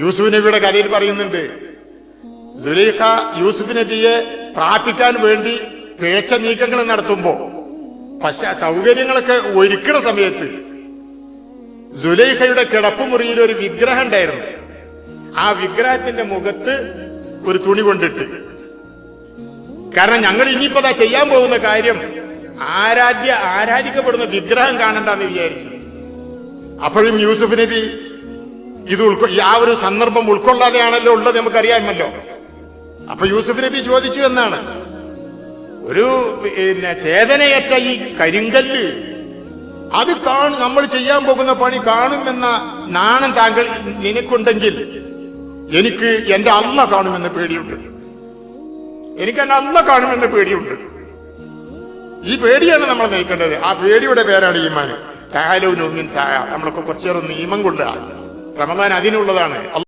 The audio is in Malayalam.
യൂസുഫ് നബിയുടെ കഥയിൽ പറയുന്നുണ്ട്. സുലൈഖ യൂസുഫ് നബിയെ പ്രാപിക്കാൻ വേണ്ടി പിഴച്ച നീക്കങ്ങൾ നടത്തുമ്പോ പക്ഷെ സൗകര്യങ്ങളൊക്കെ ഒരുക്കണ സമയത്ത് സുലൈഖയുടെ കിടപ്പുമുറിയിൽ ഒരു വിഗ്രഹം ഉണ്ടായിരുന്നു. ആ വിഗ്രഹത്തിന്റെ മുഖത്ത് ഒരു തുണി കൊണ്ടിട്ട്. കാരണം ഞങ്ങൾ ഇനിയിപ്പോ അതാ ചെയ്യാൻ പോകുന്ന കാര്യം ആരാധ്യ ആരാധിക്കപ്പെടുന്ന വിഗ്രഹം കാണണ്ടെന്ന് വിചാരിച്ചു. അപ്പോഴും യൂസുഫ് നബി ഇത് ഉൾക്കൊ ആ ഒരു സന്ദർഭം ഉൾക്കൊള്ളാതെയാണല്ലോ ഉള്ളത് നമുക്കറിയാമല്ലോ. അപ്പൊ യൂസഫ് നബി ചോദിച്ചു എന്നാണ്. ഒരു പിന്നെ ചേതനയറ്റ ഈ കരിങ്കല്ല് അത് കാണും നമ്മൾ ചെയ്യാൻ പോകുന്ന പണി കാണുമെന്ന നാണം താങ്കൾ നിനക്കുണ്ടെങ്കിൽ എനിക്ക് എന്റെ അമ്മ കാണുമെന്ന പേടിയുണ്ട്. എനിക്ക് എന്റെ അമ്മ കാണുമെന്ന പേടിയുണ്ട്. ഈ പേടിയാണ് നമ്മൾ നയിക്കേണ്ടത്. ആ പേടിയുടെ പേരാണ് ഈമാൻ. താലോ നോമിൻ സായ നമ്മളൊക്കെ കുറച്ചേറെ നിയമം കൊള്ളുക. റമദാൻ അതിനുള്ളതാണ്.